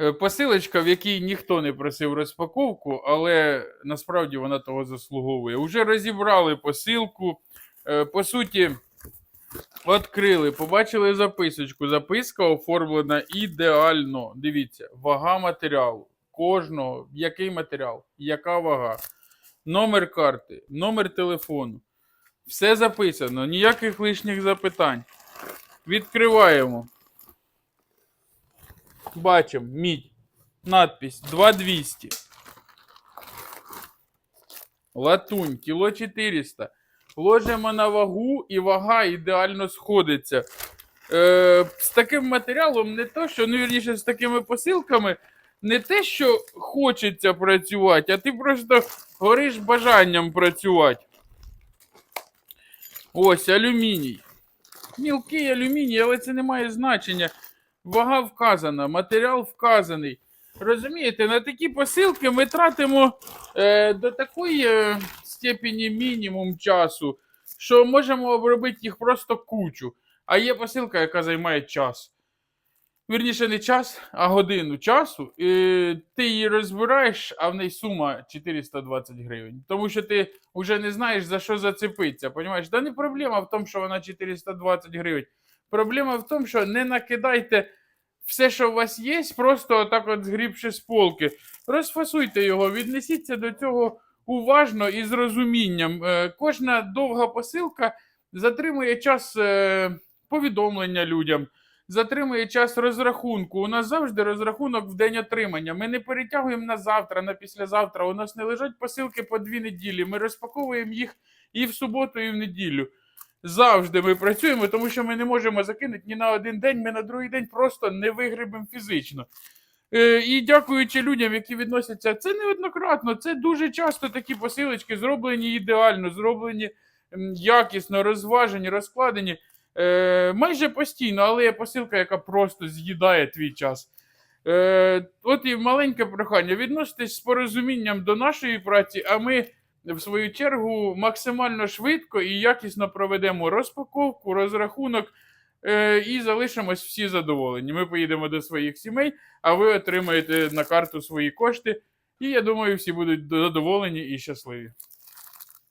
Е, Посилочка, в якій ніхто не просив розпаковку, але насправді вона того заслуговує. Уже розібрали посилку. Е, По суті, відкрили, побачили записочку. Записка оформлена ідеально. Дивіться, вага матеріалу. Кожного, який матеріал, яка вага, номер карти, номер телефону. Все записано, ніяких лишніх запитань. Відкриваємо. Бачимо, мідь. Надпись 2200. Латунь, кіло 400. Ложимо на вагу і вага ідеально сходиться. Е, з таким матеріалом не то, що, ну вірніше, з такими посилками, не те, що хочеться працювати, а ти просто гориш бажанням працювати. Ось алюміній. Мілкий алюміній, але це не має значення. Вага вказана, матеріал вказаний. Розумієте, на такі посилки ми тратимо е, до такої е, степені мінімум часу, що можемо обробити їх просто кучу. А є посилка, яка займає час. Вірніше, не час, а годину часу. І ти її розбираєш, а в неї сума 420 гривень. Тому що ти вже не знаєш, за що зацепитися. Понімаєш? Та не проблема в тому, що вона 420 гривень. Проблема в тому, що не накидайте все, що у вас є, просто отак от згрібши з полки. Розфасуйте його, віднесіться до цього уважно і з розумінням. Е, Кожна довга посилка затримує час е, повідомлення людям, затримує час розрахунку. У нас завжди розрахунок в день отримання. Ми не перетягуємо на завтра, на післязавтра. У нас не лежать посилки по дві неділі. Ми розпаковуємо їх і в суботу, і в неділю. Завжди ми працюємо, тому що ми не можемо закинути ні на один день, ми на другий день просто не вигребемо фізично. Е, і дякуючи людям, які відносяться, це неоднократно, це дуже часто такі посилочки зроблені ідеально, зроблені якісно, розважені, розкладені. Е, майже постійно, але є посилка, яка просто з'їдає твій час. Е, от і маленьке прохання. Відноситесь з порозумінням до нашої праці, а ми в свою чергу максимально швидко і якісно проведемо розпаковку, розрахунок е, і залишимось всі задоволені. Ми поїдемо до своїх сімей, а ви отримаєте на карту свої кошти. І я думаю, всі будуть задоволені і щасливі.